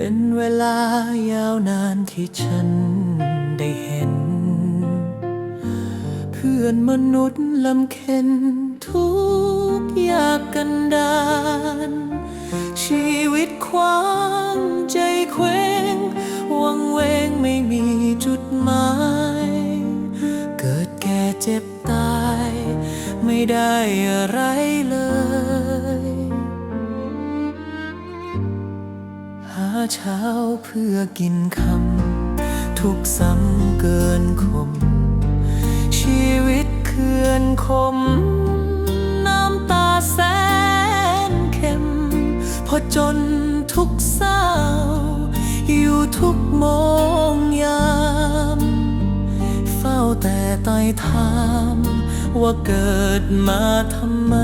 เป็นเวลายาวนานที่ฉันได้เห็น เพื่อนมนุษย์ลำเค็นทุกยากกันดานชีวิตควางใจเคว้งวังเวงไม่มีจุดหมาย เกิดแก่เจ็บตาย ไม่ได้อะไรเลย เช้าเพื่อกินคำทุกซ้ำเกินคม ชีวิตเคือนคม น้ำตาแสนเข็มพอจนทุกเศร้า อยู่ทุกโมงยาม เฝ้าแต่ไต้อยถาม ว่าเกิดมาทำไม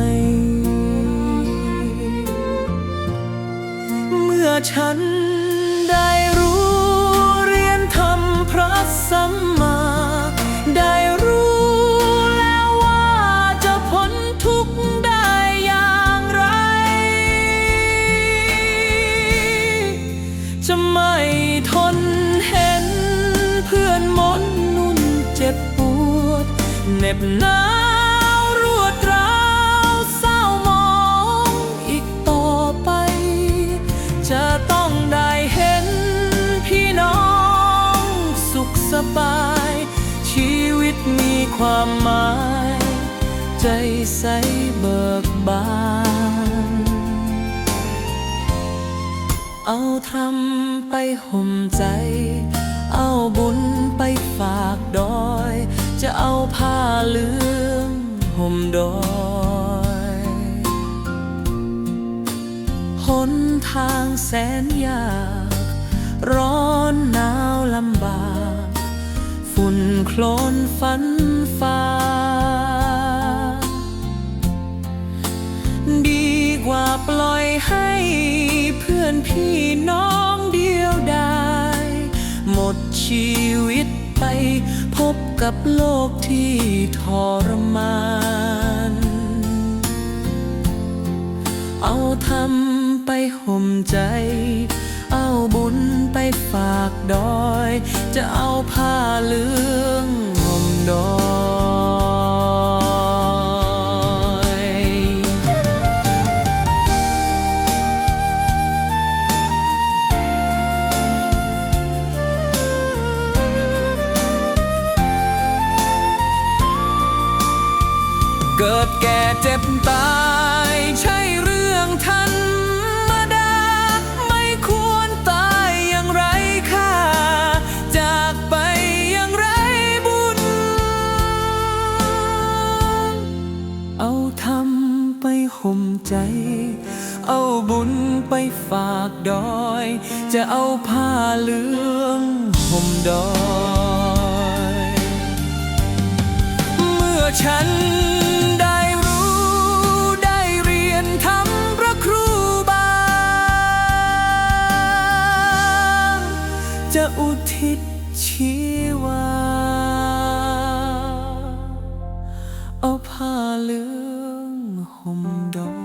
อฉันได้รู้เรียนทำพระสัมมา ได้รู้แล้วว่าจะพ้นทุกข์ได้อย่างไร จะไม่ทนเห็นเพื่อนมนนุ่นเจ็บปวดเหน็บหนา ความหมาย ใจใสเบิกบาน เอาทำไปห่มใจ เอาบุญไปฝากดอย จะเอาผ้าเหลืองห่มดอยหนทางแสนยาก ร้อนหนาวลำ ให้เพื่อนพี่น้องเดียวดายหมดชีวิตไป พบกับโลกที่ทรมาน เอาทำไปห่มใจ เอาบุญไปฝากดอย จะเอาผ้าเหลือง กิดแก่เจ็บตาย ใช่เรื่องธรรมดา ไม่ควรตายอย่างไรค่า จากไปอย่างไรบุญ เอาทำไปห่มใจ เอาบุญไปฝากดอย จะเอาผ้าเหลืองห่มดอย เมื่อฉัน จะอุทิศชีวา เอาผ้าเหลืองห่มดอก